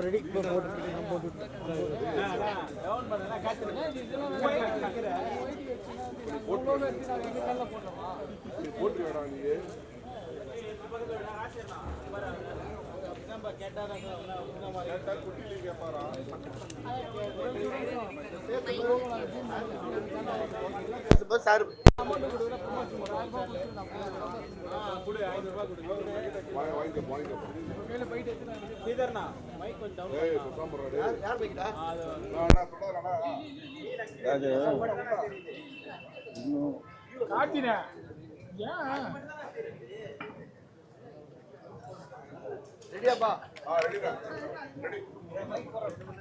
Ready இப்போ போட்டு போட்டு போட்டு போட்டு சார் வாங்க வாங்கிக்க காட்டின. ஏன்? ரெடியாப்பா.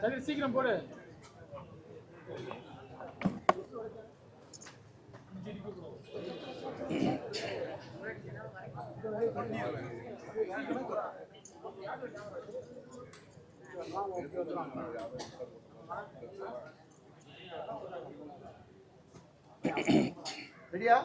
சரி சீக்கிரம் போடு. ரெடியா?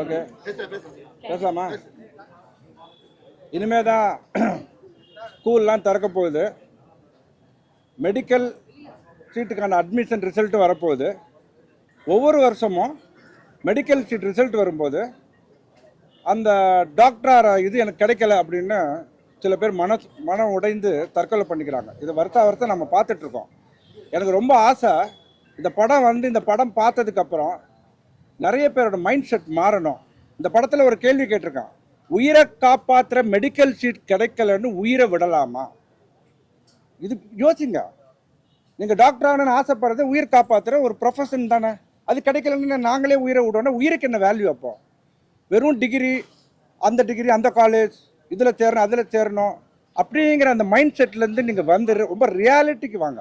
ஓகே பேசலாமா? இனிமே தான் ஸ்கூல்லாம் திறக்க போகுது மெடிக்கல் சீட்டுக்கான அட்மிஷன் ரிசல்ட் வரப்போகுது. ஒவ்வொரு வருஷமும் மெடிக்கல் சீட் ரிசல்ட் வரும்போது அந்த டாக்டர் இது எனக்கு கிடைக்கல அப்படின்னு சில பேர் மன மனம் உடைந்து தற்கொலை பண்ணிக்கிறாங்க. இது வருஷா வருஷம் நம்ம பார்த்துட்ருக்கோம். எனக்கு ரொம்ப ஆசை இந்த படம் வந்து இந்த படம் பார்த்ததுக்கப்புறம் நிறைய பேரோட மைண்ட் செட் மாறணும். இந்த படத்தில் ஒரு கேள்வி கேட்டிருக்கான். உயிரை காப்பாற்றுற மெடிக்கல் சீட் கிடைக்கலன்னு உயிரை விடலாமா? இது யோசிங்க. நீங்கள் டாக்டர் ஆகணும்னு ஆசைப்படுறது உயிர் காப்பாற்றுற ஒரு ப்ரொஃபஷன் தானே. அது கிடைக்கலன்னு நாங்களே உயிரை விடணும் உயிருக்கு என்ன வேல்யூ அப்போ? வெறும் டிகிரி அந்த டிகிரி அந்த காலேஜ் இதில் சேரணும் அதில் சேரணும் அப்படிங்கிற அந்த மைண்ட் செட்லேருந்து நீங்கள் வந்து ரொம்ப ரியாலிட்டிக்கு வாங்க.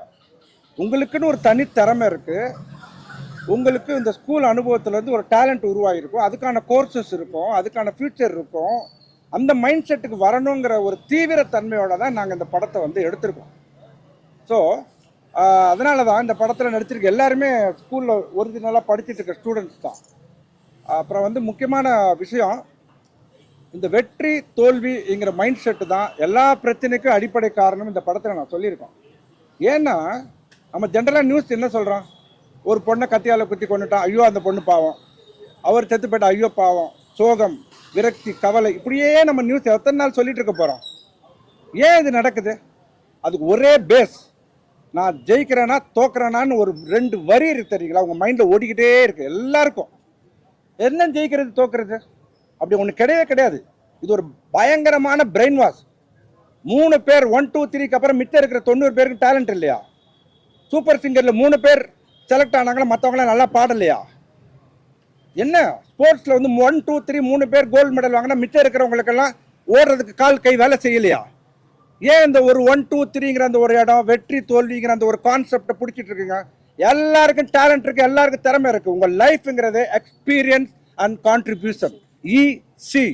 உங்களுக்குன்னு ஒரு தனித்திறமை இருக்குது உங்களுக்கு இந்த ஸ்கூல் அனுபவத்துலேருந்து ஒரு டேலண்ட் உருவாகிருக்கும். அதுக்கான கோர்சஸ் இருக்கும். அதுக்கான ஃப்யூச்சர் இருக்கும். அந்த மைண்ட் செட்டுக்கு வரணுங்கிற ஒரு தீவிர தன்மையோட தான் நாங்கள் இந்த படத்தை வந்து எடுத்திருக்கோம். ஸோ அதனால தான் இந்த படத்தில் நடிச்சிருக்க எல்லாருமே ஸ்கூலில் ஒரிஜினலாக படிச்சுட்டு இருக்க ஸ்டூடெண்ட்ஸ் தான். அப்புறம் வந்து முக்கியமான விஷயம் இந்த வெற்றி தோல்விங்கிற மைண்ட் செட்டு தான் எல்லா பிரச்சனைக்கும் அடிப்படை காரணம் இந்த படத்தில் நான் சொல்லியிருக்கோம். ஏன்னா நம்ம ஜென்ரலாக நியூஸ் என்ன சொல்கிறோம் ஒரு பொண்ணை கத்தியால் குத்தி கொண்டுட்டான் ஐயோ அந்த பொண்ணு பாவம். அவர் செத்து போயிட்டா ஐயோ பாவம். சோகம் விரக்தி கவலை இப்படியே நம்ம நியூஸ் எத்தனை நாள் சொல்லிட்டு இருக்க போகிறோம் ஏன் இது நடக்குது? அதுக்கு ஒரே பேஸ் நான் ஜெயிக்கிறேனா தோக்குறேனான்னு ஒரு ரெண்டு வரி இருக்கு தெரியுங்களா? உங்கள் மைண்டில் ஓடிக்கிட்டே இருக்கு எல்லாருக்கும். என்ன ஜெயிக்கிறது தோக்கிறது? அப்படி ஒன்று கிடையவே கிடையாது. இது ஒரு பயங்கரமான பிரெயின் வாஷ் மூணு பேர் ஒன் டூ த்ரீக்கு அப்புறம் மிச்சம் இருக்கிற தொண்ணூறு பேருக்கு டேலண்ட் இல்லையா? சூப்பர் சிங்கரில் மூணு பேர் செலக்ட் ஆனாங்களா? மற்றவங்களாம் நல்லா பாடலையா? என்ன? ஸ்போர்ட்ஸில் வந்து ஒன் டூ த்ரீ மூணு பேர் கோல்டு மெடல் வாங்கினா மிச்சம் இருக்கிறவங்களுக்கெல்லாம் ஓடுறதுக்கு கால் கை வேலை செய்யலையா? ஏன் இந்த ஒரு ஒன் டூ த்ரீங்கிற அந்த ஒரு இடம் வெற்றி தோல்விங்கிற அந்த ஒரு கான்செப்டை பிடிச்சிட்டு இருக்குங்க? எல்லாருக்கும் டேலண்ட் இருக்குது எல்லாருக்கும் திறமை இருக்குது உங்கள் லைஃப்ங்கிறது எக்ஸ்பீரியன்ஸ் அண்ட் கான்ட்ரிபியூஷன் ஈசி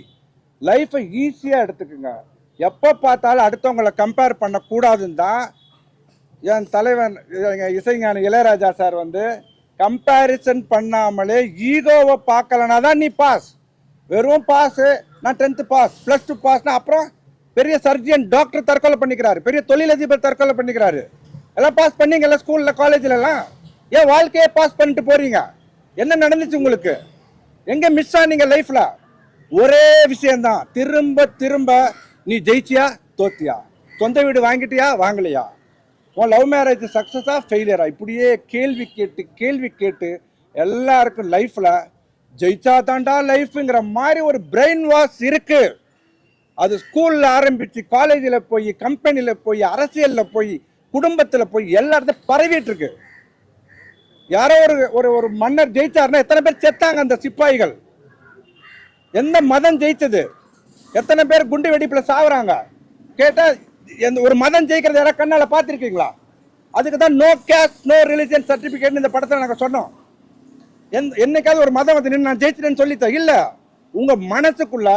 லைஃப்பை ஈஸியாக எடுத்துக்குங்க. எப்போ பார்த்தாலும் அடுத்தவங்களை கம்பேர் பண்ணக்கூடாதுன்னு தான் என் தலைவன் இசைஞான இளையராஜா சார் வந்து கம்பேரிசன் பண்ணாமலே ஈகோவை பார்க்கலனா தான் நீ பாஸ் வெறும் பாஸ் நான் டென்த்து பாஸ் ப்ளஸ் டூ பாஸ்னா அப்புறம் பெரிய சர்ஜன் டாக்டர் தற்கொலை பண்ணிக்கிறாரு. பெரிய தொழிலதிபர் தற்கொலை பண்ணிக்கிறாரு. எல்லாம் பாஸ் பண்ணீங்கல்ல ஸ்கூலில் காலேஜ்லலாம் ஏன் வாழ்க்கையே பாஸ் பண்ணிட்டு போறீங்க? என்ன நடந்துச்சு உங்களுக்கு? எங்க மிஸ் ஆனீங்க லைஃப்ல ஒரே விஷயம்தான். திரும்ப திரும்ப நீ ஜெயிச்சியா தோத்தியா? சொந்த வீடு வாங்கிட்டியா வாங்கலையா? உன் லவ் மேரேஜ் சக்ஸஸா ஃபெயிலியரா இப்படியே கேள்வி கேட்டு கேள்வி கேட்டு எல்லாருக்கும் லைஃப்ல ஜெயிச்சா தாண்டா லைஃப்ங்கிற மாதிரி ஒரு பிரெயின் வாஷ் இருக்கு. அது ஸ்கூல்ல ஆரம்பிச்சு காலேஜில் போய் கம்பெனியில் போய் அரசியலில் போய் குடும்பத்தில் போய் எல்லா இடத்தையும் பரவிட்டு இருக்கு யாரோ ஒரு ஒரு ஒரு மன்னர் ஜெயிச்சாருன்னா எத்தனை பேர் செத்தாங்க அந்த சிப்பாய்கள்? எந்த மதம் ஜெயிச்சது? எத்தனை பேர் குண்டு வெடிப்பில் சாவுறாங்க? கேட்டால் எந்த ஒரு மதம் ஜெயிக்கிறது யாராவது கண்ணால் பார்த்துருக்கீங்களா? அதுக்கு தான் no caste no religion certificate இந்த படத்தில் நாங்கள் சொன்னோம். எந் என்னைக்காவது ஒரு மதம் வந்து நின்று நான் ஜெயிச்சிட்டேன்னு சொல்லித்தேன் இல்லை. உங்கள் மனசுக்குள்ள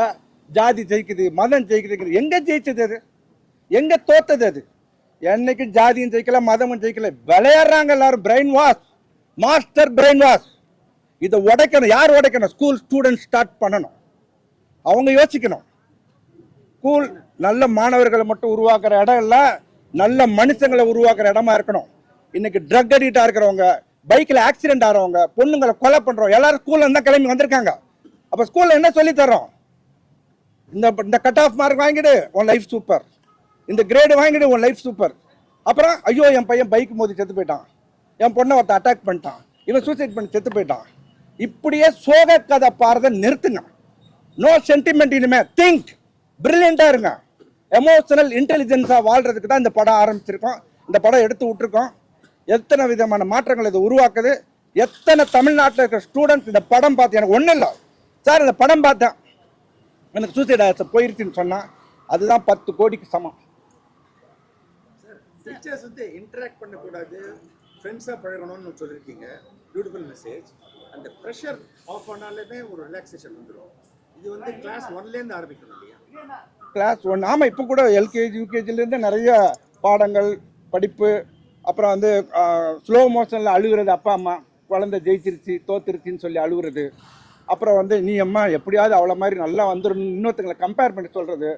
ஜாதி ஜெயிக்குது மதம் ஜெயிக்குதுங்கிறது. எங்கே ஜெயிச்சது அது? எங்கே தோத்தது அது? என்னைக்கு ஜாதியும் ஜெயிக்கல மதமும் ஜெயிக்கல. விளையாடுறாங்க எல்லாரும். Brain wash master brain wash இதை உடைக்கணும். யார் உடைக்கணும்? ஸ்கூல் ஸ்டூடெண்ட் ஸ்டார்ட் பண்ணணும். அவங்க யோசிக்கணும். ஸ்கூல் நல்ல மாணவர்களை மட்டும் உருவாக்குற இடம் இல்லை நல்ல மனுஷங்களை உருவாக்குற இடமா இருக்கணும். இன்னைக்கு ட்ரக் அடிக்டாக இருக்கிறவங்க பைக்கில் ஆக்சிடென்ட் ஆகிறவங்க பொண்ணுங்களை கொலை பண்ணுறோம் எல்லாரும் ஸ்கூல்ல இருந்தால் கிளம்பி வந்திருக்காங்க. அப்போ ஸ்கூலில் என்ன சொல்லி தரோம் இந்த இந்த கட் ஆஃப் மார்க் வாங்கிடு. உன் லைஃப் சூப்பர் இந்த கிரேடு வாங்கிட்டு உன் லைஃப் சூப்பர் அப்புறம் ஐயோ என் பையன் பைக் மோதி செத்து போயிட்டான். என் பொண்ணை ஒருத்த அட்டாக் பண்ணிட்டான். இவன் சூசைட் பண்ணி செத்து போயிட்டான். இப்படியே சோக கதை பாரத நிறுத்துங்க. நோ சென்டிமெண்ட் இனிமே. திங்க் பிரில்லியண்டாக இருங்க. எமோஷனல் இன்டெலிஜென்ஸாக வாழ்கிறதுக்கு தான் இந்த படம் ஆரம்பிச்சிருக்கோம். இந்த படம் எடுத்து விட்டுருக்கோம். எத்தனை விதமான மாற்றங்கள் இது உருவாக்குது. எத்தனை தமிழ்நாட்டில் இருக்கிற ஸ்டூடெண்ட்ஸ் இந்த படம் பார்த்து எனக்கு ஒன்றும் இல்லை. சார் இந்த படம் பார்த்தேன். எனக்கு சூசைட் ஆச்சு போயிருச்சுன்னு சொன்னால் அதுதான் பத்து கோடிக்கு சமம். டீச்சர்ஸ் வந்து இன்டராக்ட் பண்ணக்கூடாது. ஃப்ரெண்ட்ஸாக பழகணும்னு சொல்லியிருக்கீங்க. பியூட்டிஃபுல் மெசேஜ் அந்த ப்ரெஷர் ஆஃப் பண்ணாலுமே ஒரு ரிலாக்ஸேஷன் வந்துடும் இது வந்து கிளாஸ் ஒன்லேருந்து ஆரம்பிக்கணும் இல்லையா? கிளாஸ் ஒன் ஆமாம் இப்போ கூட எல்கேஜி யூகேஜிலேருந்து நிறைய பாடங்கள் படிப்பு அப்புறம் வந்து ஸ்லோ மோஷனில் அழுகுறது அப்பா அம்மா குழந்தை ஜெயிச்சிருச்சு தோத்துருச்சின்னு சொல்லி அழுகுறது. அப்புறம் வந்து நீ அம்மா எப்படியாவது அவ்வளோ மாதிரி நல்லா வந்துடும் இன்னொருத்தங்களை கம்பேர் பண்ணி சொல்கிறது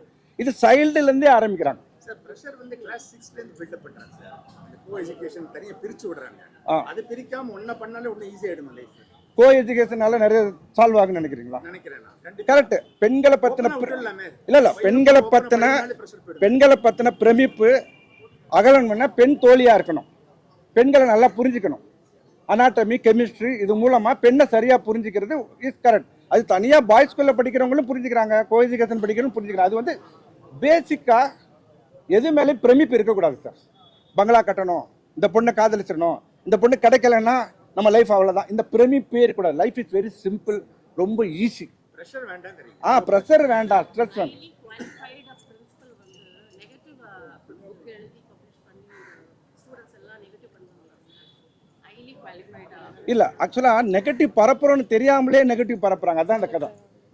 இது சைல்டுலேருந்தே ஆரம்பிக்கிறாங்க. சார் ப்ரெஷர் வந்து கிளாஸ் சிக்ஸ்லேருந்து பில்டப் பண்ணுறாங்க சார். கோ எஜுகேஷன் தனியாக பிரித்து விடுறாங்க. ஆ. அது பிரிக்காம ஒன்றை பண்ணாலே ஒன்று ஈஸியாகிடும் லைஃப் கோ எஜுகேஷனால நிறைய சால்வ் ஆகுன்னு நினைக்கிறீங்களா? நினைக்கிறேன் நான். கண்டிப்பாக கரெக்ட் பெண்களை விட்டுடலாமே. இல்லை இல்லை. பெண்களை ப்ரெஷர் போயிடும். பெண்களை பற்றின பிரமிப்பு பண்ண பெண் தோழியாக இருக்கணும். பெண்களை நல்லா புரிஞ்சுக்கணும். அனாட்டமி கெமிஸ்ட்ரி இது மூலமாக பெண்ணை சரியாக புரிஞ்சுக்கிறது இஸ் கரெக்ட் அது பாய்ஸ் ஸ்கூலில் படிக்கிறவங்களும் புரிஞ்சுக்கிறாங்க கோ எஜுகேஷன் படிக்கிறவங்களும் புரிஞ்சுக்கிறாங்க. அது வந்து பேசிக்காக எது மேலேயும் பிரமிப்பு இருக்கக்கூடாது சார். பங்களா கட்டணும் இந்த பொண்ணை காதலிச்சிடணும் இந்த பொண்ணு கிடைக்கலன்னா நம்ம லைஃப் அவ்வளோதான் இந்த பிரமிப்பே இருக்கக்கூடாது. லைஃப் இஸ் வெரி சிம்பிள் ரொம்ப ஈஸி ப்ரெஷர் வேண்டாம் தெரியும் ஆ ப்ரெஷர் வேண்டாம் ஸ்ட்ரெஸ் வேண்டாம். Highly qualified பிரின்சிபல் வந்து நெகட்டிவ் புக் எழுதி பப்ளிஷ் பண்ணி ஸ்டூடெண்ட்ஸ் எல்லாம் நெகட்டிவ் பண்ணுவாங்க ஹைலி குவாலிஃபைடா இல்ல ஆக்சுவலா நெகட்டிவ் பரப்புறோன்னு தெரியாமலே நெகட்டிவ் பரப்புறாங்க. அதான் அந்த கதை.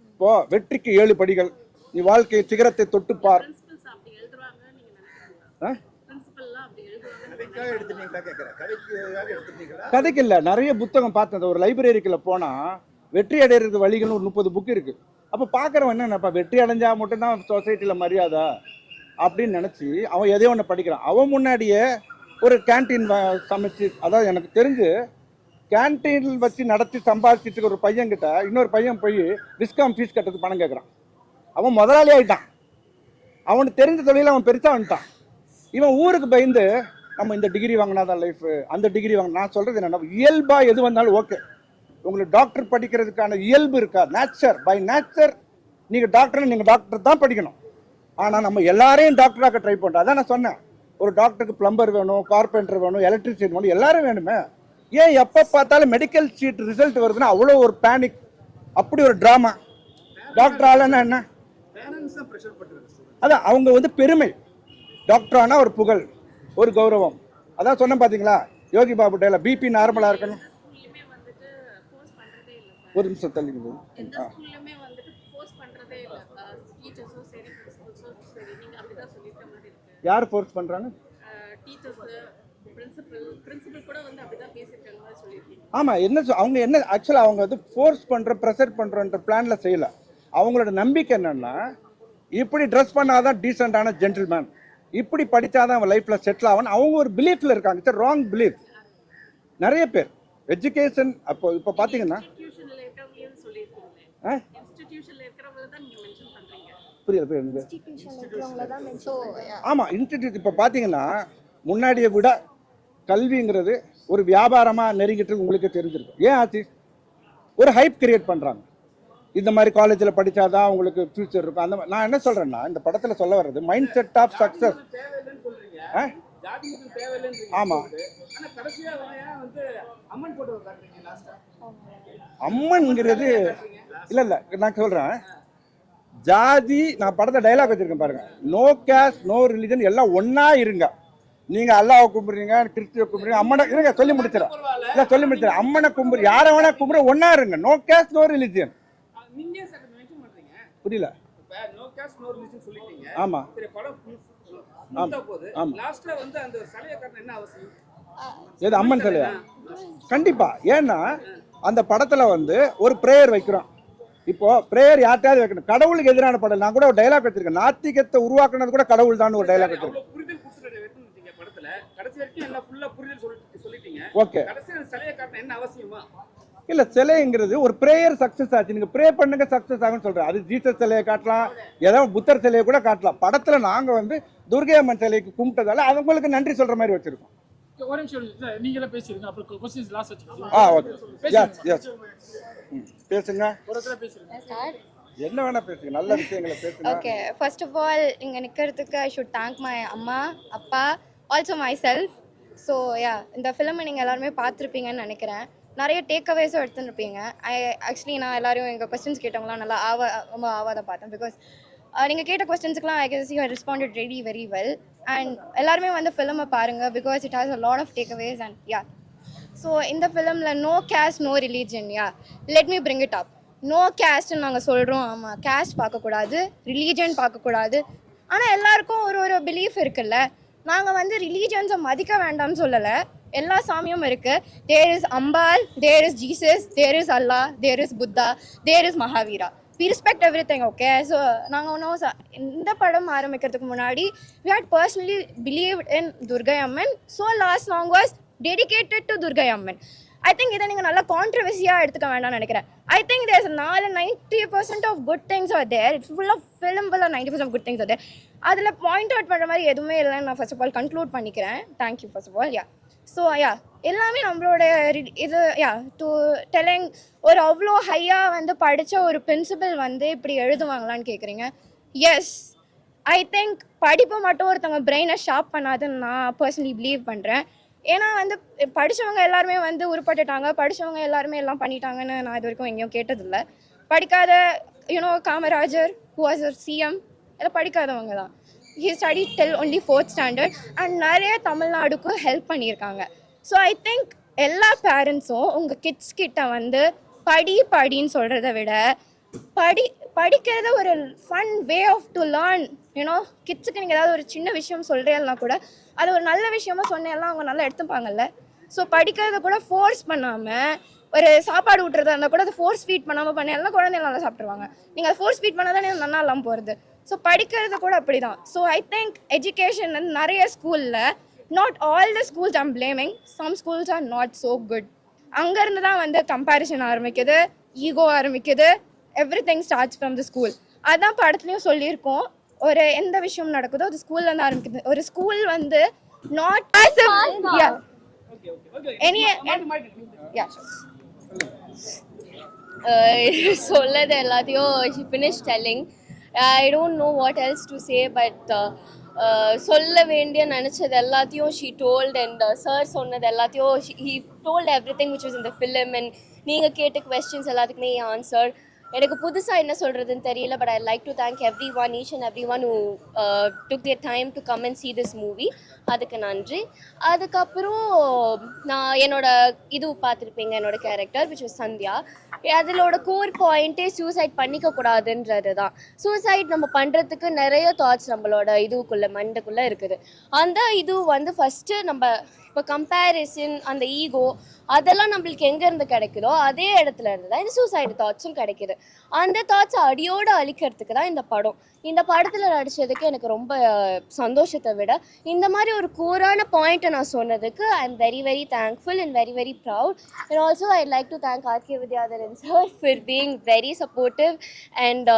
இப்போ வெற்றிக்கு ஏழு படிகள். நீ வாழ்க்கை சிகரத்தை தொட்டுப்பார் பிரின்சிபல்ஸ் அப்படி எழுதுறாங்க நீங்க நினைக்கிறீங்களா ஆ? பிரின்சிபல்லாம் அப்படி எழுதுவாங்க கதைக்காக எடுத்துட்டீங்களா கேட்குறேன் கதைக்காக எடுத்துட்டீங்களா கதைக்கு இல்ல நிறைய புத்தகம் பார்த்தேன். ஒரு லைப்ரரிக்குள்ள போனா வெற்றி அடையிறதுக்கு வழிகள் ஒரு முப்பது புக் இருக்கு. அப்ப பாக்குறவன் என்ன நினைப்பா? வெற்றி அடைஞ்சா மட்டும்தான் சொசைட்டில மரியாதை? அப்படின்னு நினைச்சு அவன் எதையோ ஒன்று படிக்கிறான். அவன் முன்னாடியே ஒரு கேண்டீன் சமைச்சு அதாவது எனக்கு தெரிஞ்சு கேண்டீன் வச்சு நடத்தி சம்பாதிச்சிட்டு இருக்க ஒரு பையன்கிட்ட இன்னொரு பையன் போய் விஸ்காம் ஃபீஸ் கட்டுறதுக்கு பணம் கேட்குறான். அவன் முதலாளி ஆயிட்டான். அவனுக்கு தெரிஞ்ச தொழில அவன் பெருசா வந்துட்டான். இவன் ஊருக்கு பயந்து நம்ம இந்த டிகிரி வாங்கினாதான் லைஃப் அந்த டிகிரி வாங்க நான் சொல்றது என்னன்னா இயல்பா எது வந்தாலும் ஓகே உங்களுக்கு டாக்டர் படிக்கிறதுக்கான இயல்பு இருக்கா நேச்சர் பை நேச்சர் நீங்க டாக்டர் நீங்க டாக்டர் தான் படிக்கணும். ஆனா நம்ம எல்லாரையும் டாக்டராக்க ட்ரை பண்றோம். அதான் நான் சொன்னேன். ஒரு டாக்டருக்கு பிளம்பர் வேணும் கார்பெண்டர் வேணும் எலக்ட்ரிஷியன் வேணும் எல்லாரும் வேணுமே. ஏன் எப்போ பார்த்தாலும் மெடிக்கல் சீட் ரிசல்ட் வருதுன்னா அவ்வளோ ஒரு பேனிக் அப்படி ஒரு ட்ராமா டாக்டர் ஆளுன்னா என்ன? அதான் அவங்க வந்து பெருமை. டாக்டர் ஆனா ஒரு புகழ் ஒரு கௌரவம். அதான் சொன்னேன் பாத்தீங்களா? யோகி பாபு டேல பிபி நார்மலா இருக்கணும். ஒரு நிமிஷம் மாதிரி இருக்கு. யார் ஃபோர்ஸ் பண்றாங்க? டீச்சர்ஸ் பிரின்சிபல் பிரின்சிபல் கூட வந்து அப்படிதான் பேசியிருக்காங்க மாதிரி சொல்லியிருக்கீங்க ஆமா என்ன அவங்க என்ன ஆக்சுவலா அவங்க வந்து ஃபோர்ஸ் பண்ற ப்ரெஷர் பண்றன்ற பிளான்ல செய்யல. அவங்களோட நம்பிக்கை என்னன்னா இப்படி ட்ரெஸ் பண்ணாதான் டீசெண்டான ஜென்டில்மேன் இப்படி படிச்சாதான் அவன் லைஃப்ல செட்டில் ஆகணும் அவங்க ஒரு பிலீஃப்ல இருக்காங்க. இட்ஸ் ராங் பிலீஃப் நிறைய பேர். எஜுகேஷன் அப்போ இப்போ பார்த்தீங்கன்னா தான் மென்ஷன் ஆமாம் இன்ஸ்டிடியூட் இப்போ பார்த்தீங்கன்னா முன்னாடியை விட கல்விங்கிறது ஒரு வியாபாரமாக நெருங்கிட்டு உங்களுக்கு தெரிஞ்சிருக்கும் ஏன் ஆச்சு? ஒரு ஹைப் கிரியேட் பண்ணுறாங்க இந்த மாதிரி காலேஜில் படித்தாதான் உங்களுக்கு ஃப்யூச்சர் இருக்கும். அந்த நான் என்ன சொல்கிறேன்னா இந்த படத்தில் சொல்ல வர்றது மைண்ட் செட் ஆஃப் சக்ஸஸ் ஆமாம் ஆ? அம்மன் அம்மன்ங்கிறது இல்லை இல்லை நான் சொல்கிறேன் ஜாதி நான் படத்தை டைலாக் வச்சுருக்கேன் பாருங்கள் நோ கேஸ் நோ ரிலிஜன் எல்லாம் ஒன்றா இருங்க. நீங்க அல்லாஹ் கும்பிடுறீங்க கிறிஸ்துவ கும்பிடுறீங்க அம்மனை இருங்க சொல்லி முடிச்சிடும் இல்லை சொல்லி முடிச்சிடும் அம்மனை கும்பிடு யாரை வேணா கும்பிட ஒன்றா இருங்க. நோ கேஸ் நோ ரிலிஜியன் புரியல. ஆமா. எது அம்மன் சிலையா கண்டிப்பா. ஏன்னா அந்த படத்துல வந்து ஒரு பிரேயர் வைக்கிறோம். இப்போ பிரேயர் யார்ட்டையாவது வைக்கணும். கடவுளுக்கு எதிரான படம் நான் கூட ஒரு டைலாக் வச்சிருக்கேன் நாத்திகத்தை உருவாக்குனது கூட கடவுள் தான் ஒரு டைலாக் வச்சிருக்கேன் ஓகே இல்ல சிலைங்கிறது ஒரு பிரேயர் சக்சஸ் ஆச்சு. நீங்க ப்ரே பண்ணுங்க சக்சஸ் ஆகும்னு சொல்றேன். அது ஜீசஸ் சிலையை காட்டலாம். ஏதாவது புத்தர் சிலையை கூட காட்டலாம். படத்துல நாங்க வந்து துர்கை அம்மன் சிலைக்கு கும்பிட்டதால அவங்களுக்கு நன்றி சொல்ற மாதிரி வச்சிருக்கோம். ஒரு நிமிஷம் நீங்களே பேசிருங்க. அப்புறம் கொஸ்டின்ஸ் லாஸ்ட் வச்சுக்கோங்க ஆ ஓகே எஸ் எஸ் பேசுங்க. ஒரு இடத்துல என்ன வேணா பேசுங்க. நல்ல விஷயங்களை பேசுங்க. ஓகே ஃபர்ஸ்ட் ஆஃப் ஆல் இங்கே நிற்கிறதுக்கு ஐ ஷுட் தேங்க் மை அம்மா அப்பா also myself so yeah இந்த ஃபிலிமை நீங்கள் எல்லாருமே பார்த்துருப்பீங்கன்னு நினைக்கிறேன். நிறைய டேக் அவேஸும் எடுத்துருப்பீங்க. ஐ ஆக்சுவலி நான் எல்லாரும் எங்கள் கொஸ்டின்ஸ் கேட்டவங்களாம் நல்லா ஆவா ரொம்ப ஆவாத பார்த்தேன். பிகாஸ் நீங்கள் கேட்ட கொஸ்டின்ஸ்க்குலாம் I guess you responded ready very well and எல்லாருமே வந்து ஃபிலிமை பாருங்கள் because it has a lot of takeaways and yeah so இந்த ஃபிலிமில் no caste no religion yeah let me bring it up no கேஸ்ட்னு நாங்கள் சொல்கிறோம் ஆமாம் கேஸ்ட் பார்க்கக்கூடாது. ரிலீஜன் பார்க்கக்கூடாது. ஆனால் எல்லாருக்கும் ஒரு ஒரு பிலீஃப் இருக்குல்ல. நாங்கள் வந்து ரிலீஜன்ஸை மதிக்க வேண்டாம்னு சொல்லலை. எல்லா சாமியும் இருக்குது there is Ambal there is Jesus there is Allah there is Buddha there is Mahavira we respect everything okay so நாங்கள் ஒன்றும் இந்த படம் ஆரம்பிக்கிறதுக்கு முன்னாடி we had personally believe in Durgai Amman so last song was dedicated to Durgai Amman I think இதை நீங்கள் நல்லா கான்ட்ரவர்சியாக எடுத்துக்க வேண்டாம்னு நினைக்கிறேன். ஐ திங்க் தேர்ஸ் நாலு ninety percent of good things are there it's full of film full of ninety percent good things are there அதில் point out பண்ணுற மாதிரி எதுவுமே இல்லைன்னு நான் ஃபர்ஸ்ட் ஆஃப் ஆல் கன்க்ளூட் பண்ணிக்கிறேன். Thank you first of all yeah so yeah எல்லாமே நம்மளோட இது யா டு டெலிங் ஒரு அவ்வளோ ஹையாக வந்து படித்த ஒரு பிரின்சிபல் வந்து இப்படி எழுதுவாங்களான்னு கேட்குறீங்க எஸ் ஐ திங்க் படிப்பு மட்டும் ஒருத்தவங்க பிரெயினை ஷார்ப் பண்ணாதுன்னு நான் பர்சனலி பிலீவ் பண்ணுறேன் ஏன்னா வந்து படித்தவங்க எல்லாருமே வந்து உருப்பட்டுட்டாங்க படித்தவங்க எல்லாருமே எல்லாம் பண்ணிட்டாங்கன்னு நான் இது வரைக்கும் எங்கேயும் கேட்டதில்லை. படிக்காத you know Kamarajar who was CM எல்லாம் படிக்காதவங்க தான். He study till only fourth standard and நிறைய தமிழ்நாடுக்கும் ஹெல்ப் பண்ணியிருக்காங்க. ஸோ ஐ திங்க் எல்லா பேரண்ட்ஸும் உங்கள் கிட்ஸ் கிட்ட வந்து படி படின்னு சொல்கிறத விட படி படிக்கிறத ஒரு fun way of to learn you know கிட்ஸுக்கு நீங்கள் ஏதாவது ஒரு சின்ன விஷயம் சொல்கிறேன்னா கூட அது ஒரு நல்ல விஷயமா சொன்னேன்னா அவங்க நல்லா எடுத்துப்பாங்கல்ல. ஸோ படிக்கிறத கூட ஃபோர்ஸ் பண்ணாமல் ஒரு சாப்பாடு ஊட்டுறதா இருந்தால் கூட அதை ஃபோர்ஸ் ஃபீட் பண்ணாமல் பண்ணலாம் குழந்தைங்க நல்லா சாப்பிட்ருவாங்க நீங்கள் அதை ஃபோர்ஸ் ஃபீட் பண்ணால் தானே நல்லா இல்லாமல் போகிறது ஸோ படிக்கிறது கூட அப்படி தான் ஸோ ஐ திங்க் எஜுகேஷன் வந்து நிறைய ஸ்கூலில் not all the schools I'm blaming some schools are not so good அங்கேருந்து தான் வந்து கம்பேரிசன் ஆரம்பிக்குது ஈகோ ஆரம்பிக்குது. Everything starts from the school அதான் படத்துலையும் சொல்லியிருக்கோம். ஒரு எந்த விஷயம் நடக்குதோ அது ஸ்கூல்ல இருந்து ஆரம்பிக்குது. ஒரு ஸ்கூல் வந்து நாட் ஓகே எனி சொல்லது எல்லாத்தையும் she finish telling I don't know what else to say but சொல்ல வேண்டிய நினச்சது எல்லாத்தையும் ஷீ டோல்ட் அண்ட் சார் சொன்னது எல்லாத்தையும் he told everything which is இந்த ஃபிலிம் அண்ட் நீங்கள் கேட்ட கொஸ்டின்ஸ் எல்லாத்துக்குமே ஆன்சர் எனக்கு புதுசாக என்ன சொல்கிறதுன்னு தெரியல but I like to thank every one each and every one who took their time to come and see this movie அதுக்கு நன்றி. அதுக்கப்புறம் நான் என்னோட இது பார்த்துருப்பீங்க என்னோட கேரக்டர் விச் was சந்தியா. அதிலோட கோர் பாயிண்ட்டே சூசைட் பண்ணிக்க கூடாதுன்றது தான் சூசைட் நம்ம பண்ணுறதுக்கு நிறைய தாட்ஸ் நம்மளோட இதுக்குள்ளே மண்டுக்குள்ளே இருக்குது. அந்த இது வந்து ஃபஸ்ட்டு நம்ம இப்போ கம்பேரிசன் அந்த ஈகோ அதெல்லாம் நம்மளுக்கு எங்கேருந்து கிடைக்குதோ அதே இடத்துல இருந்து தான் இந்த சூசைடு தாட்ஸும் கிடைக்கிது. அந்த தாட்ஸை அடியோடு அழிக்கிறதுக்கு தான் இந்த படம். இந்த படத்தில் நடித்ததுக்கு எனக்கு ரொம்ப சந்தோஷத்தை விட இந்த மாதிரி ஒரு கூரான பாயிண்ட்டை நான் சொன்னதுக்கு I am very very thankful and very very proud and also I like to thank RK Vidyadharan sir for being very supportive and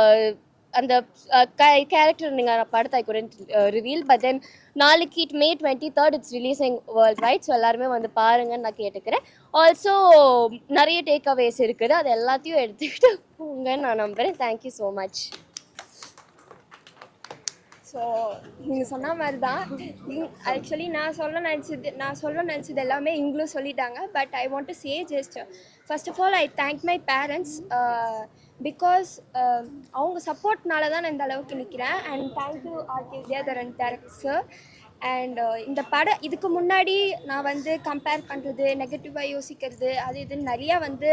அந்த uh, கேரக்டர் நீங்கள் படத்தை I couldn't reveal but then நாளைக்கு it may twenty third it's releasing worldwide so எல்லாருமே வந்து பாருங்கன்னு நான் கேட்டுக்கிறேன். Also நிறைய டேக் அவேஸ் இருக்குது. அது எல்லாத்தையும் எடுத்துக்கிட்டு போங்கன்னு நான் நம்புகிறேன் தேங்க்யூ ஸோ மச் ஸோ நீங்கள் சொன்ன மாதிரி தான் ஆக்சுவலி நான் சொல்ல நினச்சது நான் சொல்ல நினச்சது எல்லாமே இவங்களும் சொல்லிட்டாங்க but I want to say just first of all I thank my parents because um, அவங்க சப்போர்ட்னால தான் நான் இந்த அளவுக்கு நிற்கிறேன் and thank you RK Vidyadharan director sir and இந்த படம் இதுக்கு முன்னாடி நான் வந்து கம்பேர் பண்ணுறது நெகட்டிவாக யோசிக்கிறது அது இதுன்னு நிறையா வந்து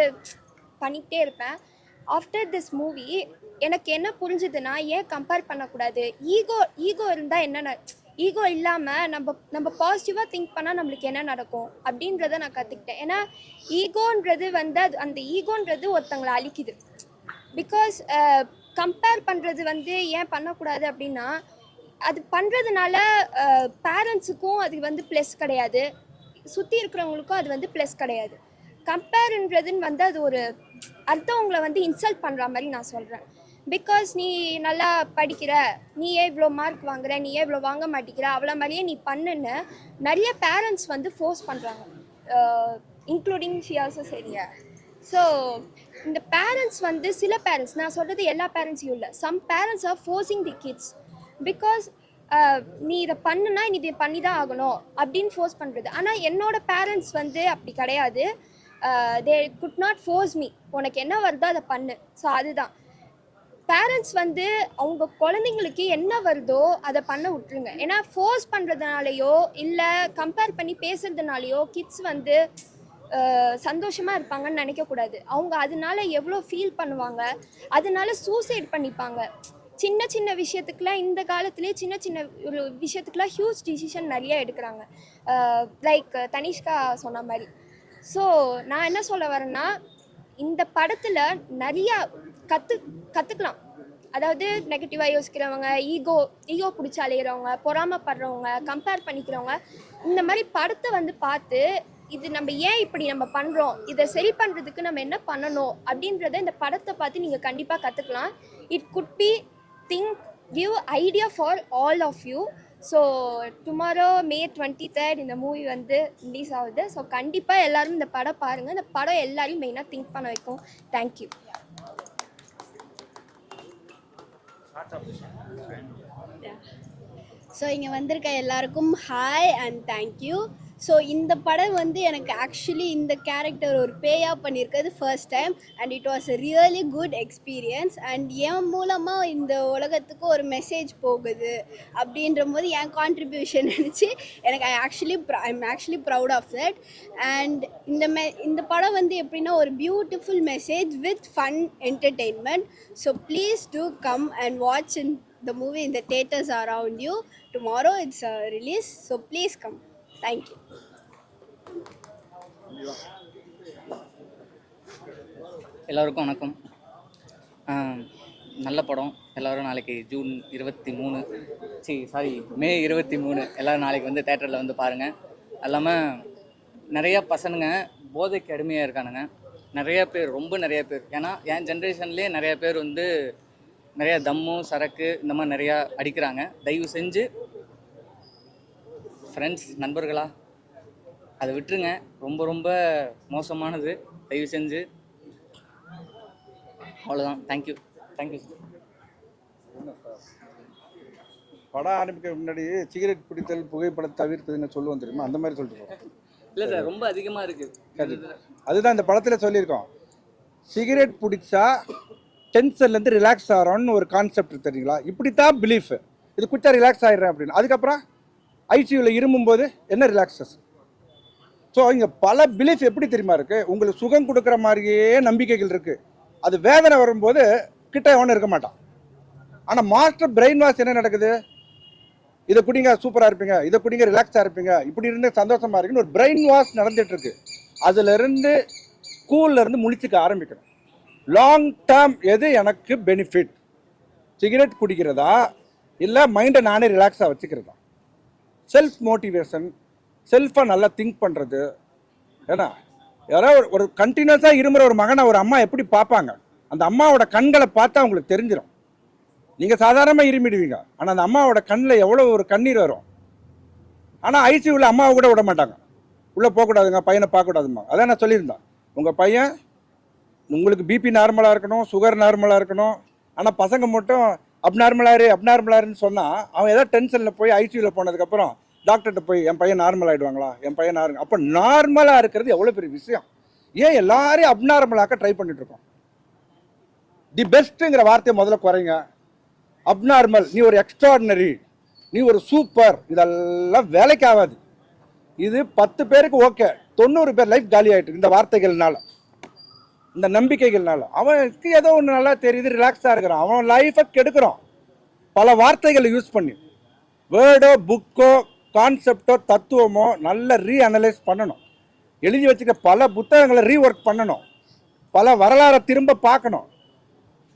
பண்ணிக்கிட்டே இருப்பேன். ஆஃப்டர் திஸ் மூவி எனக்கு என்ன புரிஞ்சுதுன்னா ஏன் கம்பேர் பண்ணக்கூடாது? ஈகோ ஈகோ இருந்தால் என்ன ந- ஈகோ இல்லாமல் நம்ம நம்ம பாசிட்டிவாக திங்க் பண்ணால் நம்மளுக்கு என்ன நடக்கும்? அப்படின்றத நான் கற்றுக்கிட்டேன் ஏன்னா ஈகோன்றது வந்து அது அந்த ஈகோன்றது ஒருத்தங்களை அழிக்குது. பிகாஸ் கம்பேர் பண்ணுறது வந்து ஏன் பண்ணக்கூடாது அப்படின்னா அது பண்ணுறதுனால பேரண்ட்ஸுக்கும் uh, அது வந்து ப்ளஸ் கிடையாது. சுற்றி இருக்கிறவங்களுக்கும் அது வந்து ப்ளஸ் கிடையாது. கம்பேருன்றதுன்னு வந்து அது ஒரு அடுத்தவங்களை வந்து இன்சல்ட் பண்ணுற மாதிரி நான் சொல்கிறேன் பிகாஸ் நீ நல்லா படிக்கிற நீ ஏன் இவ்வளோ மார்க் வாங்குற நீ ஏன் இவ்வளோ வாங்க மாட்டேங்கிற அவ்வளோ மாதிரியே நீ பண்ணுன்னு நிறைய பேரண்ட்ஸ் வந்து ஃபோர்ஸ் பண்ணுறாங்க இன்க்ளூடிங் ஷியாஸும் சரியா ஸோ இந்த பேரண்ட்ஸ் வந்து சில பேரண்ட்ஸ் நான் சொல்கிறது எல்லா பேரண்ட்ஸையும் இல்லை. Some parents are forcing the kids because நீ இதை பண்ணுனா நீ இதை பண்ணி தான் ஆகணும் அப்படின்னு ஃபோர்ஸ் பண்ணுறது ஆனால் என்னோட பேரண்ட்ஸ் வந்து அப்படி கிடையாது. They could not force me உனக்கு என்ன வருதோ அதை பண்ணு. ஸோ அதுதான். பேரண்ட்ஸ் வந்து அவங்க குழந்தைங்களுக்கு என்ன வருதோ அதை பண்ண விட்டுருங்க. ஏன்னா ஃபோர்ஸ் பண்ணுறதுனாலையோ இல்லை கம்பேர் பண்ணி பேசுறதுனாலையோ கிட்ஸ் வந்து சந்தோஷமாக இருப்பாங்கன்னு நினைக்கக்கூடாது. அவங்க அதனால எவ்வளோ ஃபீல் பண்ணுவாங்க அதனால சூசைட் பண்ணிப்பாங்க. சின்ன சின்ன விஷயத்துக்குலாம் இந்த காலத்துலேயே சின்ன சின்ன ஒரு விஷயத்துக்குலாம் ஹியூஜ் டிசிஷன் நிறைய எடுக்கிறாங்க. லைக் தனிஷ்கா சொன்ன மாதிரி. ஸோ நான் என்ன சொல்ல வரேன்னா இந்த படத்தில் நிறையா கற்று கற்றுக்கலாம் அதாவது நெகட்டிவாக யோசிக்கிறவங்க ஈகோ ஈகோ பிடிச்சி அலையிறவங்க பொறாமப்படுறவங்க கம்பேர் பண்ணிக்கிறவங்க இந்த மாதிரி படத்தை வந்து பார்த்து இது நம்ம ஏன் இப்படி நம்ம பண்ணுறோம் இதை சரி பண்ணுறதுக்கு நம்ம என்ன பண்ணணும்? அப்படின்றத இந்த படத்தை பார்த்து நீங்கள் கண்டிப்பாக கற்றுக்கலாம் it could be think give idea for all of you so tomorrow May twenty third இந்த மூவி வந்து ரிலீஸ் ஆகுது. ஸோ கண்டிப்பாக எல்லாரும் இந்த படம் பாருங்கள் இந்த படம் எல்லாரையும் மெயினாக திங்க் பண்ண வைக்கும். தேங்க்யூ ஸோ இங்கே வந்திருக்க எல்லாருக்கும் ஹாய் அண்ட் தேங்க்யூ ஸோ இந்த படம் வந்து எனக்கு ஆக்சுவலி இந்த கேரக்டர் ஒரு பேயாக பண்ணியிருக்கிறது first time and it was a really good experience and என் மூலமாக இந்த உலகத்துக்கு ஒரு மெசேஜ் போகுது அப்படின்ற போது என் கான்ட்ரிபியூஷன் நினச்சி எனக்கு I actually I am actually proud of that and இந்த மெ இந்த படம் வந்து எப்படின்னா ஒரு beautiful message with fun entertainment so please to come and watch in the movie இந்த theatres around you tomorrow it's release so please come please. Thank you. எல்லோருக்கும் வணக்கம். நல்ல படம். எல்லோரும் நாளைக்கு ஜூன் இருபத்தி மூணு சி சாரி மே இருபத்தி மூணு. எல்லோரும் நாளைக்கு வந்து தேட்டரில் வந்து பாருங்கள் இல்லாமல் நிறையா பசனுங்க போதைக்கு அடிமையாக இருக்கானுங்க. நிறைய பேர் ரொம்ப நிறைய பேர். ஏன்னா என் ஜென்ரேஷன்லேயே நிறைய பேர் வந்து நிறையா தம்மு சரக்கு இந்த மாதிரி நிறையா அடிக்கிறாங்க. தயவு செஞ்சு ஃப்ரெண்ட்ஸ் நண்பர்களா? அதை விட்டுருங்க. ரொம்ப ரொம்ப மோசமானது. தயவு செஞ்சு. அவ்வளோதான் தேங்க்யூ தேங்க்யூ படம் ஆரம்பிக்க முன்னாடி சிகரெட் பிடித்தல் புகைப்படம் தவிர்த்ததுன்னு சொல்லுவோம் தெரியுமா? அந்த மாதிரி சொல்லிட்டு இல்லை சார். ரொம்ப அதிகமாக இருக்குது அதுதான் இந்த படத்தில் சொல்லியிருக்கோம். சிகரெட் பிடிச்சா டென்ஷன்லேருந்து ரிலாக்ஸ் ஆகிறோன்னு ஒரு கான்செப்ட் தெரியுங்களா? இப்படி தான் பிலீஃப் இது குடிச்சா ரிலாக்ஸ் ஆகிடுறேன் அப்படின்னு. அதுக்கப்புறம்? ஐசியூவில் இருமும்போது என்ன ரிலாக்ஸஸ் ஸோ இங்கே பல பிலீஃப் எப்படி தெரியுமா இருக்குது உங்களுக்கு சுகம் கொடுக்குற மாதிரியே நம்பிக்கைகள் இருக்குது அது வேதனை வரும்போது கிட்ட எவனும் இருக்க மாட்டான். ஆனால் மாஸ்டர் பிரெயின் வாஷ் என்ன நடக்குது? இதை குடிங்க சூப்பராக இருப்பீங்க. இதை குடிங்க ரிலாக்ஸாக இருப்பீங்க. இப்படி இருந்து சந்தோஷமாக இருக்குன்னு ஒரு பிரெயின் வாஷ் நடந்துகிட்ருக்கு இருக்கு. அதுலேருந்து ஸ்கூல்லேருந்து முழிச்சுக்க ஆரம்பிக்கணும் லாங் டேர்ம் எது எனக்கு பெனிஃபிட் சிகரெட் குடிக்கிறதா? இல்லை மைண்டை நானே ரிலாக்ஸாக வச்சுக்கிறதா? செல்ஃப் மோட்டிவேஷன் செல்ஃபாக நல்லா திங்க் பண்ணுறது ஏன்னா யாராவது ஒரு- ஒரு கண்டினியூஸாக இருமுற ஒரு மகனை ஒரு அம்மா எப்படி பார்ப்பாங்க? அந்த அம்மாவோட கண்களை பார்த்தா அவங்களுக்கு தெரிஞ்சிடும் நீங்கள் சாதாரணமாக இருமிடுவீங்க. ஆனால் அந்த அம்மாவோட கண்ணில் எவ்வளோ ஒரு கண்ணீர் வரும்? ஆனால் ஐசியூவில் அம்மாவை கூட விட மாட்டாங்க. உள்ளே போகக்கூடாதுங்க பையனை பார்க்கக்கூடாதுமா அதான் நான் சொல்லியிருந்தேன். உங்கள் பையன் உங்களுக்கு பிபி நார்மலாக இருக்கணும் சுகர் நார்மலாக இருக்கணும். ஆனால் பசங்க மட்டும் அப்நார்மலாரு அப்நார்மலாருன்னு சொன்னால் அவன் ஏதாவது டென்ஷனில் போய் ஐசியூவில் போனதுக்கப்புறம் டாக்டர்கிட்ட போய் என் பையன் நார்மல் ஆகிடுவாங்களா என் பையன் நார்மல் அப்போ நார்மலாக இருக்கிறது எவ்வளோ பெரிய விஷயம்? ஏன் எல்லாரையும் அப்நார்மலாக்க ட்ரை பண்ணிகிட்ருக்கோம் தி பெஸ்ட்டுங்கிற வார்த்தையை முதல்ல குறைங்க. அப்நார்மல் நீ ஒரு எக்ஸ்ட்ராடினரி நீ ஒரு சூப்பர் இதெல்லாம் வேலைக்கு ஆகாது இது பத்து பேருக்கு ஓகே தொண்ணூறு பேர் லைஃப் காலி ஆகிட்டு இந்த வார்த்தைகள்னால. இந்த நம்பிக்கைகள்னால. அவனுக்கு ஏதோ ஒன்று நல்லா தெரியுது ரிலாக்ஸாக இருக்கிறான். அவன் லைஃபை கெடுக்கிறான். பல வார்த்தைகளை யூஸ் பண்ணி. வேர்டோ புக்கோ கான்செப்டோ தத்துவமோ நல்ல ரீ அனலைஸ் பண்ணணும். எழுதி வச்சுக்க பல புத்தகங்களை ரீ ஒர்க் பண்ணணும். பல வரலாறை திரும்ப பார்க்கணும்.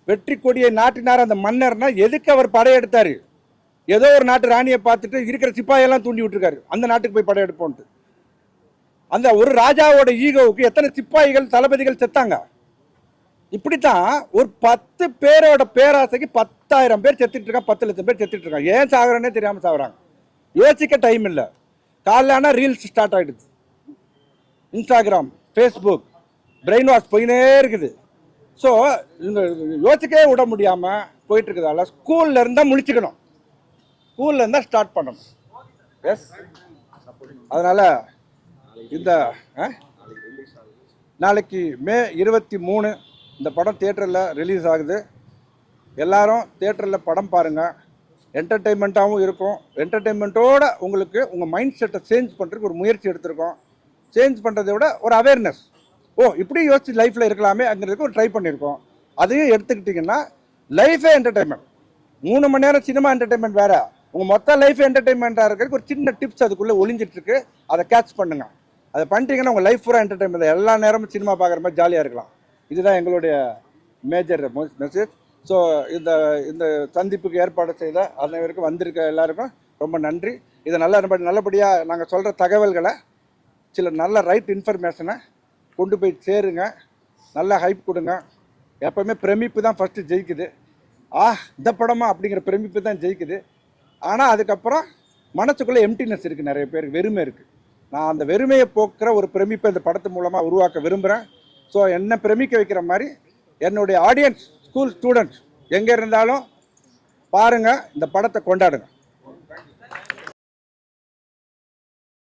வெற்றி கொடியை நாட்டினார் அந்த மன்னர்னா எதுக்கு அவர் படையெடுத்தார்? ஏதோ ஒரு நாட்டு ராணியை பார்த்துட்டு இருக்கிற சிப்பாயெல்லாம் தூண்டி விட்டுருக்காரு. அந்த நாட்டுக்கு போய் படையெடுப்போன்ட்டு. அந்த ஒரு ராஜாவோட ஈகோவுக்கு எத்தனை சிப்பாய்கள் தளபதிகள் செத்தாங்க? இப்படித்தான் ஒரு பத்து பேரோட பேராசைக்கு பத்தாயிரம் பேர் செத்துட்டு இருக்கான் பத்து லட்சம் பேர் செத்துட்டு இருக்காங்க. ஏன் சாகுறேன்னே தெரியாமல் சாகுறாங்க? யோசிக்க டைம் இல்லை. காலைல ஆனால் ரீல்ஸ் ஸ்டார்ட் ஆகிடுது இன்ஸ்டாகிராம் ஃபேஸ்புக் பிரெயின் வாஷ் போயினே இருக்குது. ஸோ இந்த யோசிக்கவே விட முடியாமல் போயிட்டு இருக்கிறதால ஸ்கூல்ல இருந்தால் முழிச்சுக்கணும். ஸ்கூல்ல இருந்தால் ஸ்டார்ட் பண்ணணும். எஸ் அதனால் இந்த ஆ? நாளைக்கு மே இருபத்தி மூணு இந்த படம் தியேட்டரில் ரிலீஸ் ஆகுது. எல்லாரும் தியேட்டரில் படம் பாருங்கள் என்டர்டெயின்மெண்ட்டாகவும் இருக்கும். என்டர்டெயின்மெண்ட்டோடு உங்களுக்கு உங்கள் மைண்ட் செட்டை சேஞ்ச் பண்ணுறதுக்கு ஒரு முயற்சி எடுத்திருக்கோம். சேஞ்ச் பண்ணுறதை விட ஒரு அவேர்னஸ் ஓ இப்படி யோசிச்சு லைஃப்பில் இருக்கலாமே அங்கிறதுக்கு ஒரு ட்ரை பண்ணியிருக்கோம் அதையும் எடுத்துக்கிட்டிங்கன்னா லைஃபே என்டர்டெயின்மெண்ட் மூணு மணி நேரம் சினிமா என்டர்டெயின்மெண்ட் வேறு. உங்கள் மொத்த லைஃப் என்டர்டெயின்மெண்ட்டாக இருக்கிறதுக்கு ஒரு சின்ன டிப்ஸ் அதுக்குள்ளே ஒளிஞ்சிட்ருக்கு அதை கேட்ச் பண்ணுங்கள் அதை பண்ணிட்டீங்கன்னா உங்கள் லைஃப் பூரா என்டர்டைன்மெண்ட் எல்லா நேரமும் சினிமா பார்க்குற மாதிரி ஜாலியாக இருக்கலாம். இதுதான் எங்களுடைய மேஜர் மெசேஜ் ஸோ இந்த இந்த சந்திப்புக்கு ஏற்பாடு செய்த அனைவருக்கும் வந்திருக்க எல்லாருக்கும் ரொம்ப நன்றி. இதை நல்ல நல்லபடியாக நாங்கள் சொல்கிற தகவல்களை சில நல்ல ரைட் இன்ஃபர்மேஷனை கொண்டு போய் சேருங்க. நல்ல ஹைப் கொடுங்க. எப்போவுமே பிரமிப்பு தான் ஃபஸ்ட்டு ஜெயிக்குது. ஆ இந்த படமா அப்படிங்கிற பிரமிப்பு தான் ஜெயிக்குது. ஆனால் அதுக்கப்புறம் மனசுக்குள்ளே எம்டினஸ் இருக்குது நிறைய பேருக்கு வெறுமை இருக்குது நான் அந்த வெறுமையை போக்குற ஒரு பிரமிப்பை இந்த படத்து மூலமாக உருவாக்க விரும்புகிறேன் ஸோ என்னை பிரமிக்க வைக்கிற மாதிரி என்னுடைய ஆடியன்ஸ் ஸ்கூல் ஸ்டூடெண்ட்ஸ் எங்கே இருந்தாலும் பாருங்கள் இந்த படத்தை கொண்டாடுங்க.